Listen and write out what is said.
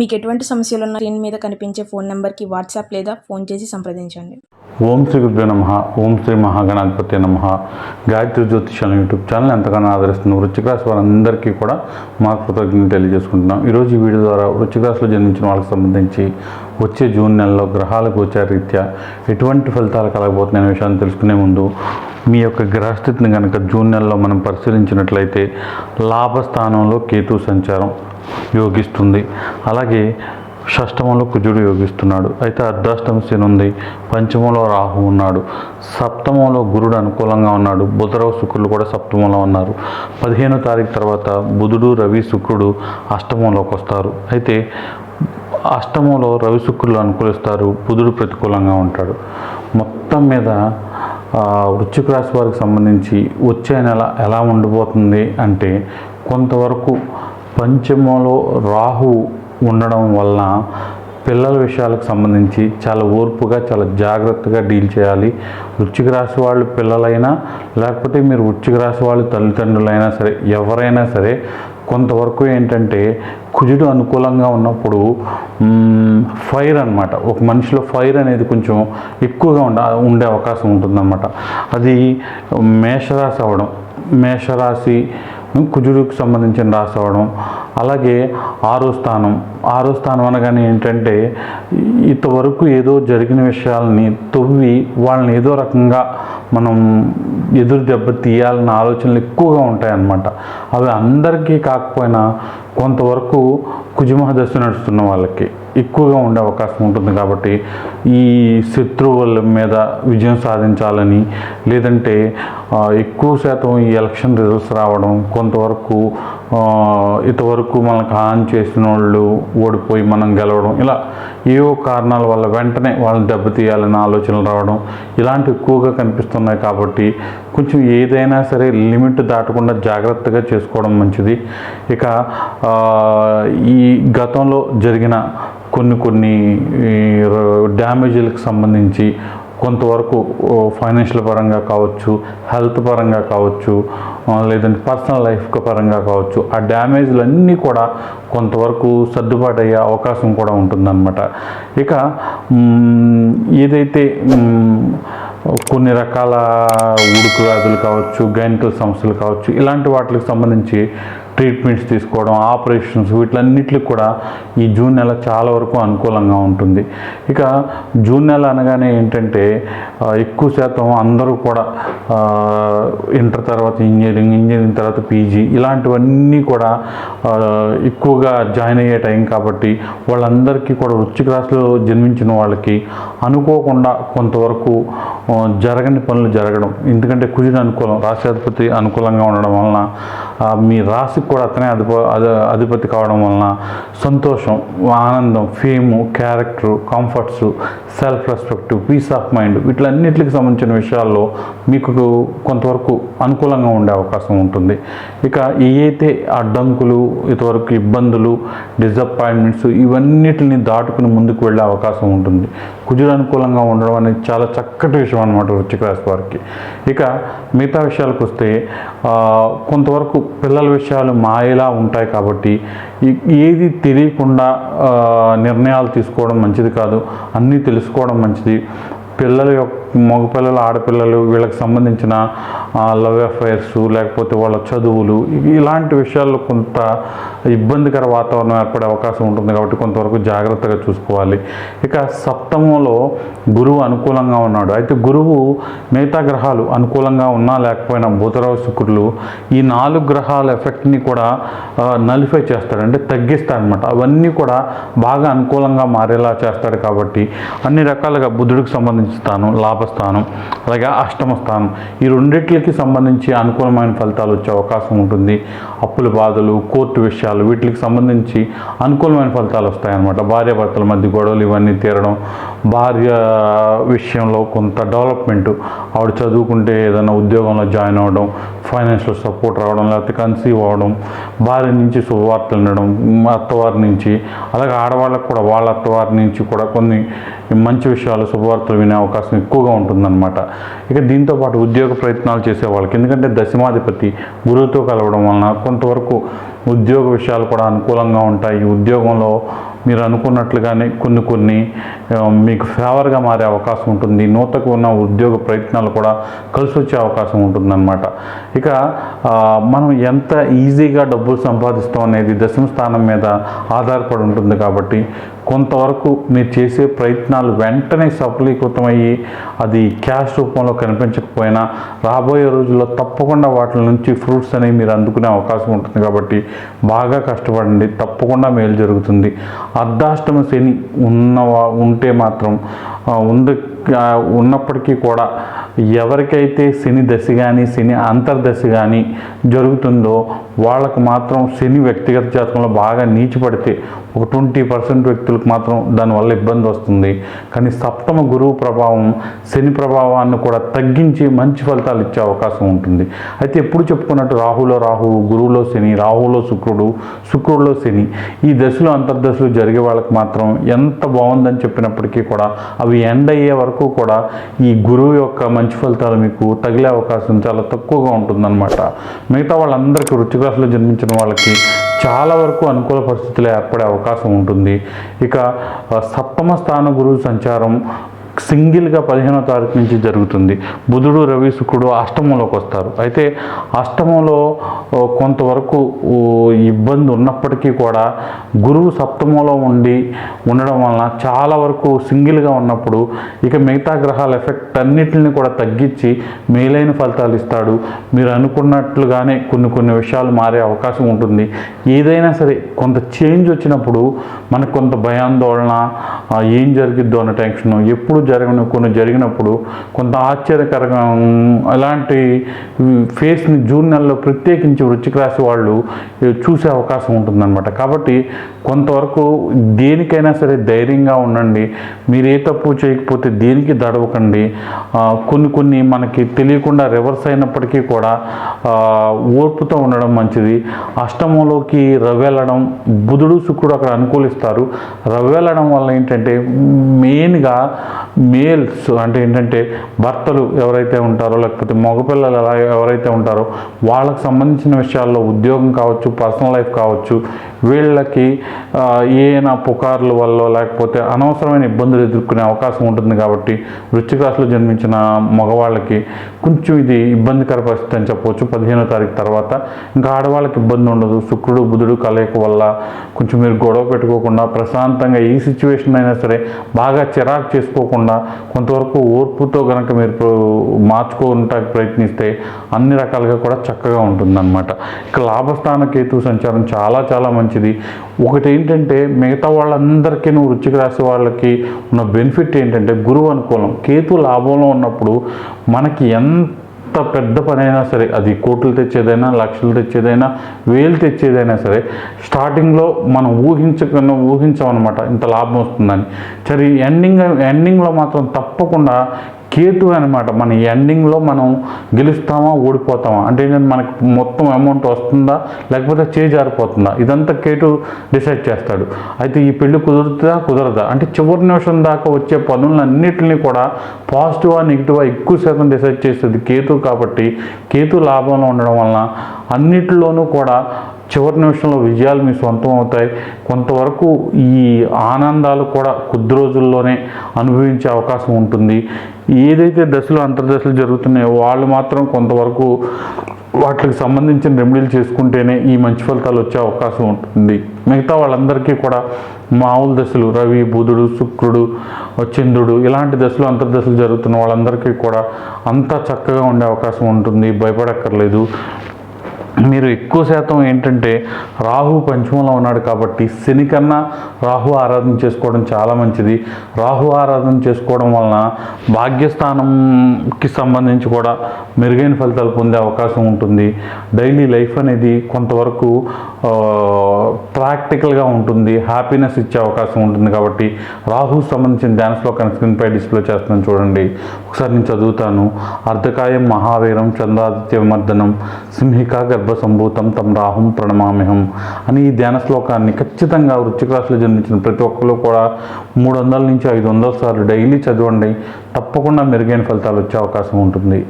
మీకు ఎటువంటి సమస్యలు ఉన్న స్క్రీన్ మీద కనిపించే ఫోన్ నెంబర్కి వాట్సాప్ లేదా ఫోన్ చేసి సంప్రదించండి. ఓం శ్రీ గురుభ్యో నమ. ఓం శ్రీ మహాగణాధిపతి నమ. గాయత్రి జ్యోతిషాల యూట్యూబ్ ఛానల్ ఎంతగానో ఆదరిస్తున్న వృచ్చిక రాశి వారందరికీ కూడా మా కృతజ్ఞతలు తెలియజేసుకుంటున్నాం. ఈరోజు ఈ వీడియో ద్వారా వృచ్చిక రాశిలో జన్మించిన వాళ్ళకి సంబంధించి వచ్చే జూన్ నెలలో గ్రహాల గోచార రీత్యా ఎటువంటి ఫలితాలు కలగబోతున్నాయనే విషయాన్ని తెలుసుకునే ముందు మీ యొక్క గ్రహస్థితిని కనుక జూన్ నెలలో మనం పరిశీలించినట్లయితే లాభస్థానంలో కేతు సంచారం. యోగిస్తుంది. అలాగే షష్టమంలో కుజుడు యోగిస్తున్నాడు. అయితే అర్ధాష్టమ శని ఉంది. పంచమంలో రాహు ఉన్నాడు. సప్తమంలో గురుడు అనుకూలంగా ఉన్నాడు. బుధరావు శుక్రులు కూడా సప్తమంలో ఉన్నారు. పదిహేనో తారీఖు తర్వాత బుధుడు రవి శుక్రుడు అష్టమంలోకి వస్తారు. అయితే అష్టమంలో రవి శుక్రులు అనుకూలిస్తారు. బుధుడు ప్రతికూలంగా ఉంటాడు. మొత్తం మీద ఆ, వృశ్చిక రాశి వారికి సంబంధించి వచ్చే నెల ఎలా ఉండబోతుంది అంటే కొంతవరకు పంచమంలో రాహు ఉండడం వలన పిల్లల విషయాలకు సంబంధించి చాలా ఓర్పుగా చాలా జాగ్రత్తగా డీల్ చేయాలి. వృచ్చిక రాశి వాళ్ళు పిల్లలైనా లేకపోతే మీరు వృచ్చిక రాశి వాళ్ళు తల్లిదండ్రులైనా సరే ఎవరైనా సరే కొంతవరకు ఏంటంటే కుజుడు అనుకూలంగా ఉన్నప్పుడు ఫైర్ అనమాట ఒక మనిషిలో ఫైర్ అనేది కొంచెం ఎక్కువగా ఉండ ఉండే అవకాశం ఉంటుందన్నమాట. అది మేషరాశి అవ్వడం. మేషరాశి కుజుడికి సంబంధించిన రాశి అవ్వడం అలాగే ఆరో స్థానం. ఆరో స్థానం అనగానే ఏంటంటే ఇంతవరకు ఏదో జరిగిన విషయాలని తవ్వి వాళ్ళని ఏదో రకంగా మనం ఎదురు దెబ్బ తీయాలన్న ఆలోచనలు ఎక్కువగా ఉంటాయన్నమాట. అవి అందరికీ కాకపోయినా కొంతవరకు కుజమహదశ నడుస్తున్న వాళ్ళకి ఎక్కువగా ఉండే అవకాశం ఉంటుంది కాబట్టి ఈ శత్రువుల మీద విజయం సాధించాలని లేదంటే ఎక్కువ శాతం ఈ ఎలక్షన్ రిజల్ట్స్ రావడం కొంతవరకు ఇంతవరకు మనకు హాని చేసిన వాళ్ళు ఓడిపోయి మనం గెలవడం ఇలా ఏవో కారణాల వల్ల వెంటనే వాళ్ళని దెబ్బతీయాలనే ఆలోచనలు రావడం ఇలాంటివి ఎక్కువగా కనిపిస్తున్నాయి కాబట్టి కొంచెం ఏదైనా సరే లిమిట్ దాటకుండా జాగ్రత్తగా చేసుకోవడం మంచిది. ఇక ఈ గతంలో జరిగిన కొన్ని కొన్ని డ్యామేజీలకు సంబంధించి కొంతవరకు ఫైనాన్షియల్ పరంగా కావచ్చు హెల్త్ పరంగా కావచ్చు లేదంటే పర్సనల్ లైఫ్ పరంగా కావచ్చు ఆ డ్యామేజ్లన్నీ కూడా కొంతవరకు సర్దుబాటు అయ్యే అవకాశం కూడా ఉంటుందన్నమాట. ఇక ఏదైతే కొన్ని రకాల ఉడుకు వ్యాధులు కావచ్చు గైనికల్ సమస్యలు కావచ్చు ఇలాంటి వాటికి సంబంధించి ట్రీట్మెంట్స్ తీసుకోవడం ఆపరేషన్స్ వీటిలన్నిటికి కూడా ఈ జూన్ నెల చాలా వరకు అనుకూలంగా ఉంటుంది. ఇక జూన్ నెల అనగానే ఏంటంటే ఎక్కువ శాతం అందరూ కూడా ఇంటర్ తర్వాత ఇంజనీరింగ్ ఇంజనీరింగ్ తర్వాత పీజీ ఇలాంటివన్నీ కూడా ఎక్కువగా జాయిన్ అయ్యే టైం కాబట్టి వాళ్ళందరికీ కూడా వృశ్చిక రాశిలో జన్మించిన వాళ్ళకి అనుకోకుండా కొంతవరకు జరగని పనులు జరగడం. ఎందుకంటే కుజుడు అనుకూలం రాష్ట్రాధిపతి అనుకూలంగా ఉండడం వలన మీ రాశికి కూడా అతనే అధిప అధ- అధిపతి కావడం వలన సంతోషం ఆనందం fame character comforts self respect peace of mind వీటిలన్నిటికి సంబంధించిన విషయాల్లో మీకు కొంతవరకు అనుకూలంగా ఉండే అవకాశం ఉంటుంది. ఇక ఏవైతే అడ్డంకులు ఇంతవరకు ఇబ్బందులు డిసప్పాయింట్మెంట్స్ ఇవన్నిటిని దాటుకుని ముందుకు వెళ్ళే అవకాశం ఉంటుంది. కుజుడు అనుకూలంగా ఉండడం అనేది చాలా చక్కటి విషయం అనమాట వృచ్చిక రాశి వారికి. ఇక మిగతా విషయాలకు వస్తే కొంతవరకు పిల్లల విషయాలు మాయలా ఉంటాయి కాబట్టి ఏది తెలియకుండా నిర్ణయాలు తీసుకోవడం మంచిది కాదు. అన్నీ తెలుసుకోవడం మంచిది. పిల్లల యొక్క మగపిల్లలు ఆడపిల్లలు వీళ్ళకి సంబంధించిన లవ్ అఫైర్స్ లేకపోతే వాళ్ళ చదువులు ఇలాంటి విషయాల్లో కొంత ఇబ్బందికర వాతావరణం ఏర్పడే అవకాశం ఉంటుంది కాబట్టి కొంతవరకు జాగ్రత్తగా చూసుకోవాలి. ఇక సప్తమంలో గురువు అనుకూలంగా ఉన్నాడు. అయితే గురువు మిగతా గ్రహాలు అనుకూలంగా ఉన్నా లేకపోయినా బుధరావు శుక్రులు ఈ నాలుగు గ్రహాల ఎఫెక్ట్ని కూడా నలిఫై చేస్తాడు. అంటే తగ్గిస్తాడనమాట అవన్నీ కూడా బాగా అనుకూలంగా మారేలా చేస్తాడు కాబట్టి అన్ని రకాలుగా బుధుడికి సంబంధించిన స్థానం అలాగే అష్టమ స్థానం. ఈ రెండిట్లకి సంబంధించి అనుకూలమైన ఫలితాలు వచ్చే అవకాశం ఉంటుంది. అప్పుల బాధలు కోర్టు విషయాలు వీటికి సంబంధించి అనుకూలమైన ఫలితాలు వస్తాయన్నమాట. భార్యాభర్తల మధ్య గొడవలు ఇవన్నీ తీరడం భార్య విషయంలో కొంత డెవలప్మెంట్ ఆవిడ చదువుకుంటే ఏదైనా ఉద్యోగంలో జాయిన్ అవ్వడం ఫైనాన్షియల్ సపోర్ట్ రావడం లేకపోతే కన్సీవ్ అవ్వడం భార్య నుంచి శుభవార్తలు వినడం అత్తవారి నుంచి అలాగే ఆడవాళ్ళకు కూడా వాళ్ళ అత్తవారి నుంచి కూడా కొన్ని మంచి విషయాలు శుభవార్తలు వినే అవకాశం ఎక్కువగా ఉంటుందన్నమాట. ఇక దీంతో పాటు ఉద్యోగ ప్రయత్నాలు చేసే వాళ్ళకి ఎందుకంటే దశమాధిపతి గురువుతో కలవడం వలన కొంతవరకు ఉద్యోగ విషయాలు కూడా అనుకూలంగా ఉంటాయి. ఉద్యోగంలో మీరు అనుకున్నట్లుగానే కొన్ని కొన్ని మీకు ఫేవర్గా మారే అవకాశం ఉంటుంది. నూతకు ఉన్న ఉద్యోగ ప్రయత్నాలు కూడా కలిసి వచ్చే అవకాశం ఉంటుందన్నమాట. ఇక మనం ఎంత ఈజీగా డబ్బులు సంపాదిస్తాం అనేది దశమ స్థానం మీద ఆధారపడి ఉంటుంది కాబట్టి కొంతవరకు మీరు చేసే ప్రయత్నాలు వెంటనే సఫలీకృతమయ్యి అది క్యాష్ రూపంలో కనిపించకపోయినా రాబోయే రోజుల్లో తప్పకుండా వాటి నుంచి ఫ్రూట్స్ అనేవి మీరు అందుకునే అవకాశం ఉంటుంది కాబట్టి బాగా కష్టపడండి. తప్పకుండా మేలు జరుగుతుంది. అర్ధాష్టమ శని ఉన్నవా ఉంటే మాత్రం ఉంది ఉన్నప్పటికీ కూడా ఎవరికైతే శని దశ కానీ శని అంతర్దశ కానీ జరుగుతుందో వాళ్ళకు మాత్రం శని వ్యక్తిగత జాతకంలో బాగా నీచిపడితే ఒక ట్వంటీ పర్సెంట్ వ్యక్తులకు మాత్రం దానివల్ల ఇబ్బంది వస్తుంది. కానీ సప్తమ గురువు ప్రభావం శని ప్రభావాన్ని కూడా తగ్గించి మంచి ఫలితాలు ఇచ్చే అవకాశం ఉంటుంది. అయితే ఎప్పుడు చెప్పుకున్నట్టు రాహులో రాహువు గురువులో శని రాహులో శుక్రుడు శుక్రుడిలో శని ఈ దశలు అంతర్దశలు జరిగే వాళ్ళకి మాత్రం ఎంత బాగుందని చెప్పినప్పటికీ కూడా అవి ఎండ్ అయ్యే వరకు కూడా ఈ గురువు యొక్క మంచి ఫలితాలు మీకు తగిలే అవకాశం చాలా తక్కువగా ఉంటుందన్నమాట. మిగతా వాళ్ళందరికీ వృత్తిరాశిలో జన్మించిన వాళ్ళకి చాలా వరకు అనుకూల పరిస్థితులు ఏర్పడే అవకాశం ఉంటుంది. ఇక సప్తమ స్థాన గురువు సంచారం సింగిల్గా పదిహేనో తారీఖు నుంచి జరుగుతుంది. బుధుడు రవి శుక్రుడు అష్టమంలోకి వస్తారు. అయితే అష్టమంలో కొంతవరకు ఇబ్బంది ఉన్నప్పటికీ కూడా గురువు సప్తమంలో ఉండి ఉండడం వలన చాలా వరకు సింగిల్గా ఉన్నప్పుడు ఇక మిగతా గ్రహాల ఎఫెక్ట్ అన్నిటిని కూడా తగ్గించి మేలైన ఫలితాలు ఇస్తాడు. మీరు అనుకున్నట్లుగానే కొన్ని కొన్ని విషయాలు మారే అవకాశం ఉంటుంది. ఏదైనా సరే కొంత చేంజ్ వచ్చినప్పుడు మనకు కొంత భయాందోళన ఏం జరిగిద్దో అన్న టెన్షన్. ఎప్పుడు జరగను కొన్ని జరిగినప్పుడు కొంత ఆశ్చర్యకరంగా అలాంటి ఫేస్ని జూన్ నెలలో ప్రత్యేకించి వృశ్చిక రాశి వాళ్ళు చూసే అవకాశం ఉంటుందన్నమాట. కాబట్టి కొంతవరకు దేనికైనా సరే ధైర్యంగా ఉండండి. మీరు ఏ తప్పు చేయకపోతే దేనికి దడవకండి. కొన్ని కొన్ని మనకి తెలియకుండా రివర్స్ అయినప్పటికీ కూడా ఓర్పుతో ఉండడం మంచిది. అష్టమంలోకి రవ్వెళ్ళడం బుధుడు శుక్రుడు అక్కడ అనుకూలిస్తారు. రవ్వెళ్ళడం వల్ల ఏంటంటే మెయిన్గా మేల్స్ అంటే ఏంటంటే భర్తలు ఎవరైతే ఉంటారో లేకపోతే మగపిల్లలు ఎలా ఎవరైతే ఉంటారో వాళ్ళకి సంబంధించిన విషయాల్లో ఉద్యోగం కావచ్చు పర్సనల్ లైఫ్ కావచ్చు వీళ్ళకి ఏనా ఏమైనా పుకార్ల వల్ల లేకపోతే అనవసరమైన ఇబ్బందులు ఎదుర్కొనే అవకాశం ఉంటుంది కాబట్టి వృశ్చిక రాశిలో జన్మించిన మగవాళ్ళకి కొంచెం ఇది ఇబ్బందికర పరిస్థితి అని చెప్పవచ్చు. పదిహేనో తారీఖు తర్వాత ఇంకా ఆడవాళ్ళకి ఇబ్బంది ఉండదు. శుక్రుడు బుధుడు కలయిక వల్ల కొంచెం మీరు గొడవ పెట్టుకోకుండా ప్రశాంతంగా ఈ సిచ్యువేషన్ అయినా సరే బాగా చిరాకు చేసుకోకుండా కొంతవరకు ఓర్పుతో కనుక మీరు మార్చుకోవడానికి ప్రయత్నిస్తే అన్ని రకాలుగా కూడా చక్కగా ఉంటుందన్నమాట. ఇక లాభస్థాన కేతు సంచారం చాలా చాలా మంచిది. ఒకటి ఏంటంటే మిగతా వాళ్ళందరికీ నువ్వు వృచ్చిక రాశి వాళ్ళకి ఉన్న బెనిఫిట్ ఏంటంటే గురువు అనుకూలం. కేతు లాభంలో ఉన్నప్పుడు మనకి ఎంత ఎంత పెద్ద పని అయినా సరే అది కోట్లు తెచ్చేదైనా లక్షలు తెచ్చేదైనా వేలు తెచ్చేదైనా సరే స్టార్టింగ్లో మనం ఊహించకుండా ఊహించామన్నమాట ఇంత లాభం వస్తుందని. సరే ఎండింగ్ ఎండింగ్లో మాత్రం తప్పకుండా కేతు అనమాట మన ఎండింగ్లో మనం గెలుస్తామా ఓడిపోతామా? అంటే ఏంటంటే మనకి మొత్తం అమౌంట్ వస్తుందా లేకపోతే చేజారిపోతుందా ఇదంతా కేతు డిసైడ్ చేస్తాడు. అయితే ఈ పెళ్ళి కుదురుతుందా కుదరదా? అంటే చివరి నిమిషం దాకా వచ్చే పనులన్నింటినీ కూడా పాజిటివా నెగిటివా ఎక్కువ శాతం డిసైడ్ చేస్తుంది కేతు కాబట్టి కేతు లాభంలో ఉండడం వలన అన్నిటిలోనూ కూడా చివరి నిమిషంలో విజయాలు మీ సొంతం అవుతాయి. కొంతవరకు ఈ ఆనందాలు కూడా కొద్ది రోజుల్లోనే అనుభవించే అవకాశం ఉంటుంది. ఏదైతే దశలు అంతర్దశలు జరుగుతున్నాయో వాళ్ళు మాత్రం కొంతవరకు వాటికి సంబంధించిన రెమెడీలు చేసుకుంటేనే ఈ మంచి ఫలితాలు వచ్చే అవకాశం ఉంటుంది. మిగతా వాళ్ళందరికీ కూడా మామూలు దశలు రవి బుధుడు శుక్రుడు చంద్రుడు ఇలాంటి దశలు అంతర్దశలు జరుగుతున్న వాళ్ళందరికీ కూడా అంతా చక్కగా ఉండే అవకాశం ఉంటుంది. భయపడక్కర్లేదు. మీరు ఎక్కువ శాతం ఏంటంటే రాహు పంచమంలో ఉన్నాడు కాబట్టి శని కన్నా రాహు ఆరాధన చేసుకోవడం చాలా మంచిది. రాహు ఆరాధన చేసుకోవడం వలన భాగ్యస్థానంకి సంబంధించి కూడా మెరుగైన ఫలితాలు పొందే అవకాశం ఉంటుంది. డైలీ లైఫ్ అనేది కొంతవరకు ప్రాక్టికల్గా ఉంటుంది. హ్యాపీనెస్ ఇచ్చే అవకాశం ఉంటుంది కాబట్టి రాహు సంబంధించిన ధ్యాన శ్లోకాన్ని స్క్రీన్పై డిస్ప్లే చేస్తున్నాను చూడండి. ఒకసారి నేను చదువుతాను. అర్ధకాయం మహావీరం చంద్రాదిత్య విమర్దనం సింహిక గర్భ సంభూతం తం రాహుం ప్రణమామిహం అని ఈ ధ్యాన శ్లోకాన్ని ఖచ్చితంగా వృశ్చిక రాశిలో జన్మించిన ప్రతి ఒక్కరు కూడా మూడు వందల నుంచి ఐదు వందల సార్లు డైలీ చదవండి. తప్పకుండా మెరుగైన ఫలితాలు వచ్చే అవకాశం ఉంటుంది.